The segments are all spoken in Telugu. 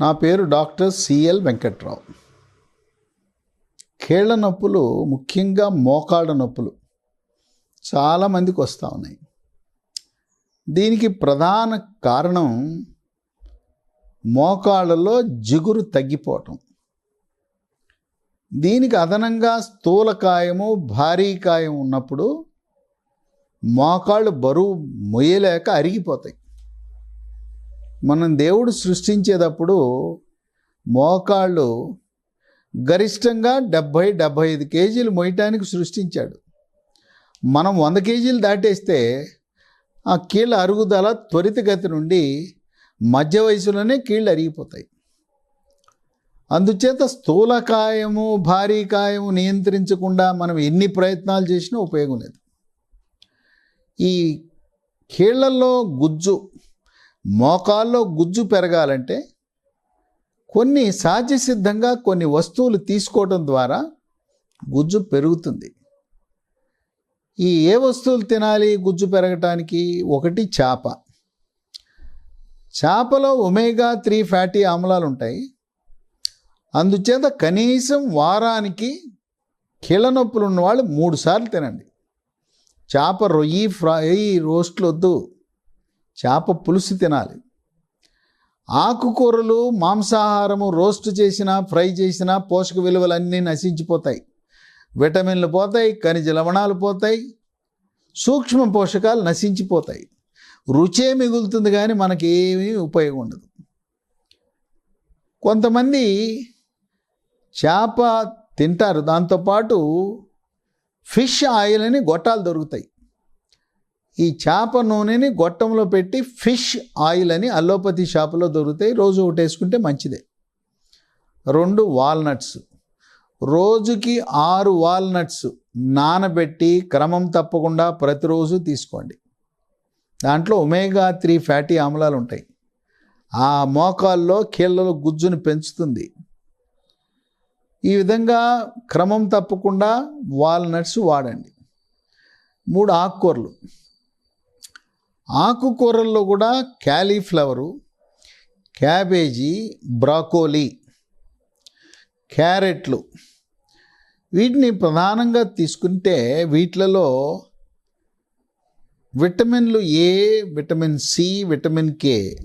నా పేరు డాక్టర్ సిఎల్ వెంకట్రావు. కీళ్ళ నొప్పులు ముఖ్యంగా మోకాళ్ళ నొప్పులు చాలామందికి వస్తూ ఉన్నాయి. దీనికి ప్రధాన కారణం మోకాళ్ళలో జిగురు తగ్గిపోవటం. దీనికి అదనంగా స్థూలకాయము భారీ కాయం ఉన్నప్పుడు మోకాళ్ళు బరువు మొయ్యలేక అరిగిపోతాయి. మనం దేవుడు సృష్టించేటప్పుడు మోకాళ్ళు గరిష్టంగా డెబ్భై డెబ్భై ఐదు కేజీలు మోయటానికి సృష్టించాడు. మనం వంద కేజీలు దాటేస్తే ఆ కీళ్ళ అరుగుదల త్వరితగతి నుండి మధ్య వయసులోనే కీళ్ళు అరిగిపోతాయి. అందుచేత స్థూలకాయము భారీ కాయము నియంత్రించకుండా మనం ఎన్ని ప్రయత్నాలు చేసినా ఉపయోగం లేదు. ఈ కీళ్ళలో గుజ్జు మోకాల్లో గుజ్జు పెరగాలంటే కొన్ని సహజసిద్ధంగా కొన్ని వస్తువులు తీసుకోవడం ద్వారా గుజ్జు పెరుగుతుంది. ఈ ఏ వస్తువులు తినాలి గుజ్జు పెరగటానికి? ఒకటి చేప. చేపలో ఒమేగా త్రీ ఫ్యాటీ ఆమ్లాలు ఉంటాయి. అందుచేత కనీసం వారానికి కీళ్ళ నొప్పులు ఉన్నవాళ్ళు మూడు సార్లు తినండి. చేప రొయ్యి ఫ్రై రోస్ట్లు వద్దు చేప పులుసు తినాలి. ఆకుకూరలు మాంసాహారము రోస్ట్ చేసినా ఫ్రై చేసినా పోషక విలువలన్నీ నశించిపోతాయి. విటమిన్లు పోతాయి ఖనిజ లవణాలు పోతాయి సూక్ష్మ పోషకాలు నశించిపోతాయి. రుచే మిగులుతుంది కానీ మనకి ఏమీ ఉపయోగం ఉండదు. కొంతమంది చేప తింటారు. దాంతోపాటు ఫిష్ ఆయిల్ అని గొట్టాలు దొరుకుతాయి. ఈ చేప నూనెని గొట్టంలో పెట్టి ఫిష్ ఆయిల్ అని అల్లోపతి షాపులో దొరుకుతాయి. రోజు ఒకటి వేసుకుంటే మంచిదే. రెండు వాల్నట్స్. రోజుకి ఆరు వాల్నట్స్ నానబెట్టి క్రమం తప్పకుండా ప్రతిరోజు తీసుకోండి. దాంట్లో ఒమేగా త్రీ ఫ్యాటీ ఆమ్లాలు ఉంటాయి. ఆ మోకాల్లో కీళ్ళలో గుజ్జును పెంచుతుంది. ఈ విధంగా క్రమం తప్పకుండా వాల్నట్స్ వాడండి. మూడు ఆకుకూరలు. ఆకుకూరల్లో కూడా క్యాలీఫ్లవరు క్యాబేజీ బ్రాకోలీ క్యారెట్లు. వీటిని ప్రధానంగా తీసుకుంటే వీటిలలో విటమిన్లు A vitamin C vitamin K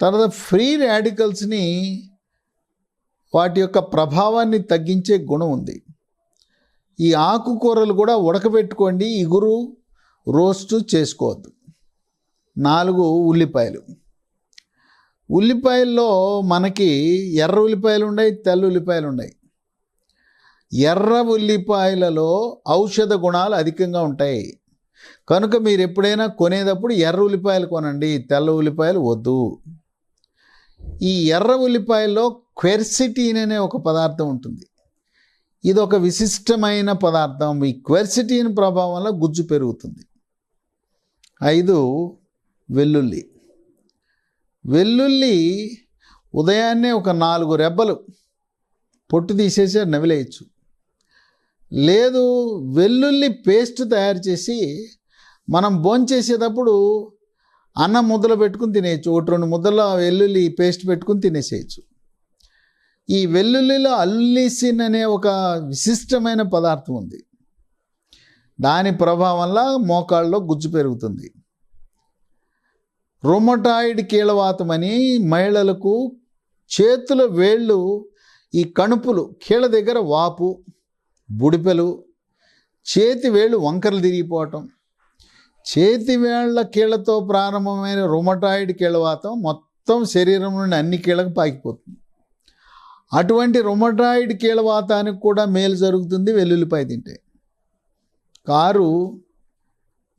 తర్వాత ఫ్రీ రాడికల్స్ని వాటి యొక్క ప్రభావాన్ని తగ్గించే గుణం ఉంది. ఈ ఆకుకూరలు కూడా ఉడకబెట్టుకోండి ఇగురు రోస్టు చేసుకోవద్దు. నాలుగు ఉల్లిపాయలు. ఉల్లిపాయల్లో మనకి ఎర్ర ఉల్లిపాయలు ఉన్నాయి తెల్ల ఉల్లిపాయలు ఉన్నాయి. ఎర్ర ఉల్లిపాయలలో ఔషధ గుణాలు అధికంగా ఉంటాయి. కనుక మీరు ఎప్పుడైనా కొనేటప్పుడు ఎర్ర ఉల్లిపాయలు కొనండి తెల్ల ఉల్లిపాయలు వద్దు. ఈ ఎర్ర ఉల్లిపాయల్లో క్వెర్సిటీన్ అనే ఒక పదార్థం ఉంటుంది. ఇది ఒక విశిష్టమైన పదార్థం. ఈ క్వెర్సిటీన్ ప్రభావం వల్ల గుజ్జు పెరుగుతుంది. ఐదు వెల్లుల్లి. వెల్లుల్లి ఉదయాన్నే ఒక నాలుగు రెబ్బలు పొట్టు తీసేసి నవిలేయచ్చు. లేదు వెల్లుల్లి పేస్ట్ తయారు చేసి మనం భోంచేసేటప్పుడు అన్నం ముద్దలు పెట్టుకుని తినేయచ్చు. ఒకటి రెండు ముద్దల వెల్లుల్లి పేస్ట్ పెట్టుకుని తినేసేయచ్చు. ఈ వెల్లుల్లిలో అల్లిసిన్ అనే ఒక విశిష్టమైన పదార్థం ఉంది. దాని ప్రభావం వల్ల మోకాళ్ళలో గుజ్జు పెరుగుతుంది. రొమటాయిడ్ కీళ్ళవాతం అని మహిళలకు చేతుల వేళ్ళు ఈ కణుపులు కీళ్ళ దగ్గర వాపు బుడిపెలు చేతి వేళ్ళు వంకరలు తిరిగిపోవటం చేతి వేళ్ళ కీళ్ళతో ప్రారంభమైన రొమటాయిడ్ కీళ్ళవాతం మొత్తం శరీరం నుండి అన్ని కీళ్ళకు పాకిపోతుంది. అటువంటి రొమటాయిడ్ కీళ్ళవాతానికి కూడా మేలు జరుగుతుంది వెల్లుల్లిపాయ తింటే. కారు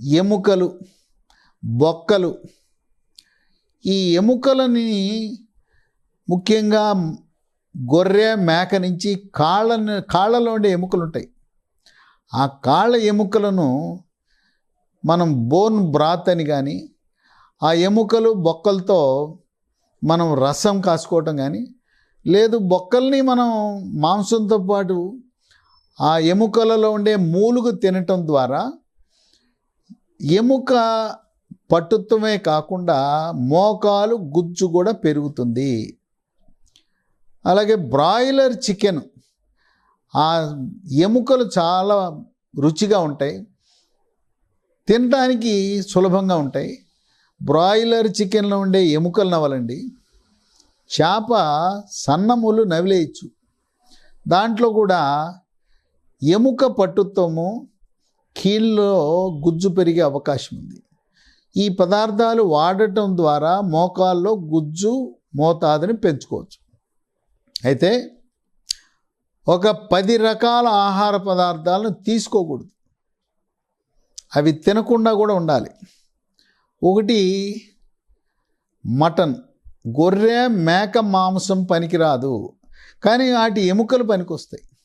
ఎముకలు బొక్కలు. ఈ ఎముకలని ముఖ్యంగా గొర్రె మేక నుంచి కాళ్ళను కాళ్ళలో ఉండే ఎముకలు ఉంటాయి. ఆ కాళ్ళ ఎముకలను మనం బోన్ బ్రాత్ అని కానీ ఆ ఎముకలు బొక్కలతో మనం రసం కాసుకోవటం కానీ లేదు బొక్కల్ని మనం మాంసంతో పాటు ఆ ఎముకలలో ఉండే మూలుగు తినటం ద్వారా ఎముక పట్టుత్వమే కాకుండా మోకాలు గుజ్జు కూడా పెరుగుతుంది. అలాగే బ్రాయిలర్ చికెన్ ఆ ఎముకలు చాలా రుచిగా ఉంటాయి. తినడానికి సులభంగా ఉంటాయి. బ్రాయిలర్ చికెన్లో ఉండే ఎముకలు నవలండి చేప సన్నములు నవిలేయచ్చు. దాంట్లో కూడా ఎముక పట్టుత్వము కీళ్ళలో గుజ్జు పెరిగే అవకాశం ఉంది. ఈ పదార్థాలు వాడటం ద్వారా మోకాల్లో గుజ్జు మోతాదుని పెంచుకోవచ్చు. అయితే ఒక పది రకాల ఆహార పదార్థాలను తీసుకోకూడదు. అవి తినకుండా కూడా ఉండాలి. ఒకటి మటన్. గొర్రె మేక మాంసం పనికిరాదు. కానీ వాటి ఎముకలు పనికొస్తాయి.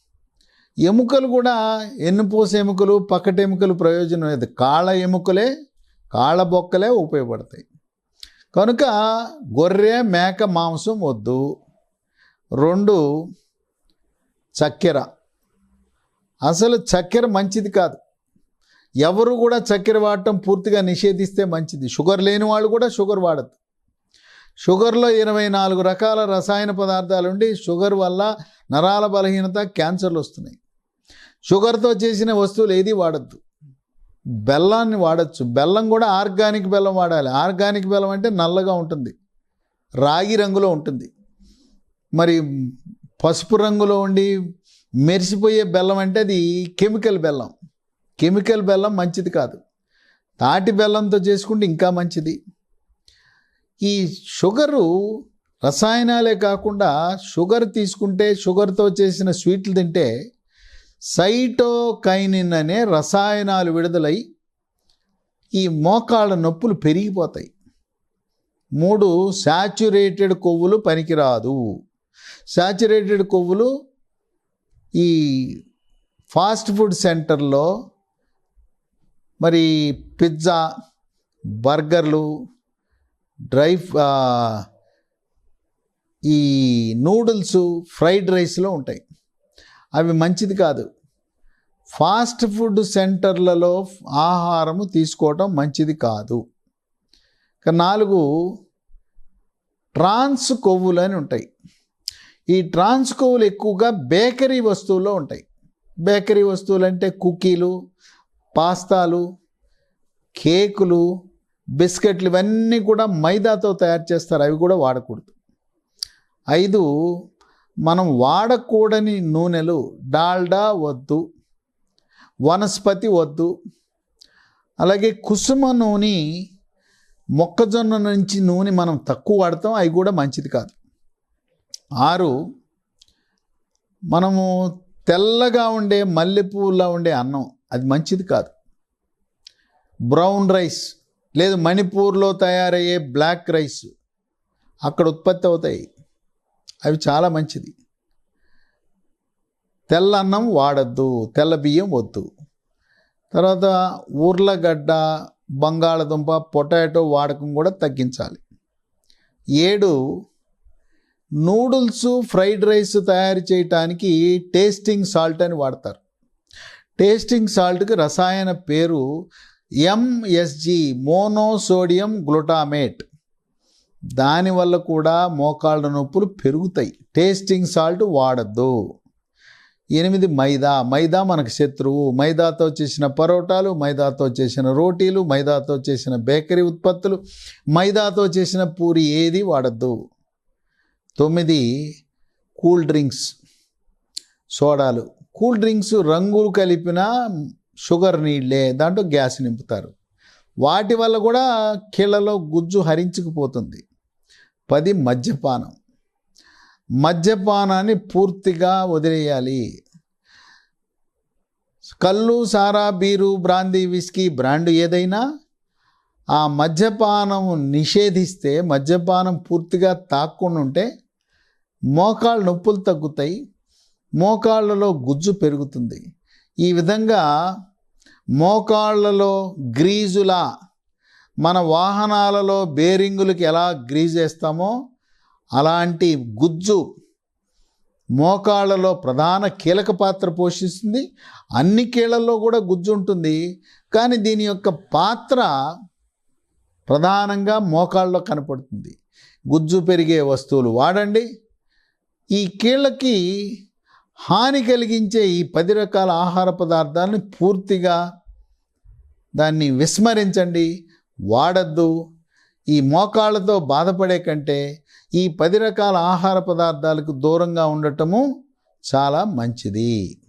ఎముకలు కూడా ఎన్నుపోస ఎముకలు పక్కటి ఎముకలు ప్రయోజనం లేదు. కాళ్ళ ఎముకలే కాళ్ళ బొక్కలే ఉపయోగపడతాయి. కనుక గొర్రె మేక మాంసం వద్దు. రెండు చక్కెర. అసలు చక్కెర మంచిది కాదు. ఎవరు కూడా చక్కెర వాడటం పూర్తిగా నిషేధిస్తే మంచిది. షుగర్ లేని వాళ్ళు కూడా షుగర్ వాడద్దు. షుగర్లో ఇరవై నాలుగు రకాల రసాయన పదార్థాలు ఉండి షుగర్ వల్ల నరాల బలహీనత క్యాన్సర్లు వస్తున్నాయి. షుగర్తో చేసిన వస్తువులు ఏది వాడద్దు. బెల్లాన్ని వాడచ్చు. బెల్లం కూడా ఆర్గానిక్ బెల్లం వాడాలి. ఆర్గానిక్ బెల్లం అంటే నల్లగా ఉంటుంది. రాగి రంగులో ఉంటుంది. మరి పసుపు రంగులో ఉండి మెరిసిపోయే బెల్లం అంటే అది కెమికల్ బెల్లం. కెమికల్ బెల్లం మంచిది కాదు. తాటి బెల్లంతో చేసుకుంటే ఇంకా మంచిది. ఈ షుగరు రసాయనాలే కాకుండా షుగర్ తీసుకుంటే షుగర్తో చేసిన స్వీట్లు తింటే సైటోకైనిన్ అనే రసాయనాలు విడుదలై ఈ మోకాళ్ళ నొప్పులు పెరిగిపోతాయి. మూడు శాచురేటెడ్ కొవ్వులు పనికిరాదు. శాచురేటెడ్ కొవ్వులు ఈ ఫాస్ట్ ఫుడ్ సెంటర్లో మరి పిజ్జా బర్గర్లు డ్రై ఈ నూడిల్స్ ఫ్రైడ్ రైస్లో ఉంటాయి. అవి మంచిది కాదు. ఫాస్ట్ ఫుడ్ సెంటర్లలో ఆహారము తీసుకోవటం మంచిది కాదు. నాలుగు ట్రాన్స్ కొవ్వులు అని ఉంటాయి. ఈ ట్రాన్స్ కొవ్వులు ఎక్కువగా బేకరీ వస్తువుల్లో ఉంటాయి. బేకరీ వస్తువులు అంటే కుకీలు పాస్తాలు కేకులు బిస్కెట్లు ఇవన్నీ కూడా మైదాతో తయారు చేస్తారు. అవి కూడా వాడకూడదు. ఐదు మనం వాడకూడని నూనెలు డాల్డా వద్దు వనస్పతి వద్దు అలాగే కుసుమ నూనె మొక్కజొన్న నుంచి నూనె మనం తక్కువ వాడతాం అవి కూడా మంచిది కాదు. ఆరు మనము తెల్లగా ఉండే మల్లెపూలా ఉండే అన్నం అది మంచిది కాదు. బ్రౌన్ రైస్ లేదు మణిపూర్లో తయారయ్యే బ్లాక్ రైస్ అక్కడ ఉత్పత్తి అవుతాయి. అవి చాలా మంచిది. తెల్ల అన్నం వాడద్దు తెల్ల బియ్యం వద్దు. తర్వాత ఉర్లగడ్డ బంగాళదుంప పొటాటో వాడకం కూడా తగ్గించాలి. ఏడు నూడిల్స్ ఫ్రైడ్ రైస్ తయారు చేయటానికి టేస్టింగ్ సాల్ట్ అని వాడతారు. టేస్టింగ్ సాల్ట్కి రసాయన పేరు ఎంఎస్జి మోనోసోడియం గ్లూటామేట్. దానివల్ల కూడా మోకాళ్ళ నొప్పులు పెరుగుతాయి. టేస్టింగ్ సాల్ట్ వాడద్దు. ఎనిమిది మైదా. మైదా మనకు శత్రువు. మైదాతో చేసిన పరోటాలు మైదాతో చేసిన రోటీలు మైదాతో చేసిన బేకరీ ఉత్పత్తులు మైదాతో చేసిన పూరి ఏది వాడద్దు. తొమ్మిది కూల్ డ్రింక్స్ సోడాలు. కూల్ డ్రింక్స్ రంగులు కలిపిన షుగర్ నీళ్ళే దాంట్లో గ్యాస్ నింపుతారు. వాటి వల్ల కూడా కీళ్ళలో గుజ్జు హరించుకుపోతుంది. పది మద్యపానం. మద్యపానాన్ని పూర్తిగా వదిలేయాలి. కళ్ళు సారా బీరు బ్రాందీ విస్కీ బ్రాండ్ ఏదైనా ఆ మద్యపానం నిషేధిస్తే మద్యపానం పూర్తిగా తాక్కుండా ఉంటే మోకాళ్ళ నొప్పులు తగ్గుతాయి మోకాళ్ళలో గుజ్జు పెరుగుతుంది. ఈ విధంగా మోకాళ్ళలో గ్రీజులా మన వాహనాలలో బేరింగులకి ఎలా గ్రీజ్ వేస్తామో అలాంటి గుజ్జు మోకాళ్ళలో ప్రధాన కీలక పాత్ర పోషిస్తుంది. అన్ని కీళ్ళల్లో కూడా గుజ్జు ఉంటుంది. కానీ దీని యొక్క పాత్ర ప్రధానంగా మోకాళ్ళలో కనపడుతుంది. గుజ్జు పెరిగే వస్తువులు వాడండి. ఈ కీళ్ళకి హాని కలిగించే ఈ పది రకాల ఆహార పదార్థాలని పూర్తిగా దాన్ని విస్మరించండి. వాడద్దు. ఈ మోకాళ్ళతో బాధపడే కంటే ఈ పది రకాల ఆహార పదార్థాలకు దూరంగా ఉండటము చాలా మంచిది.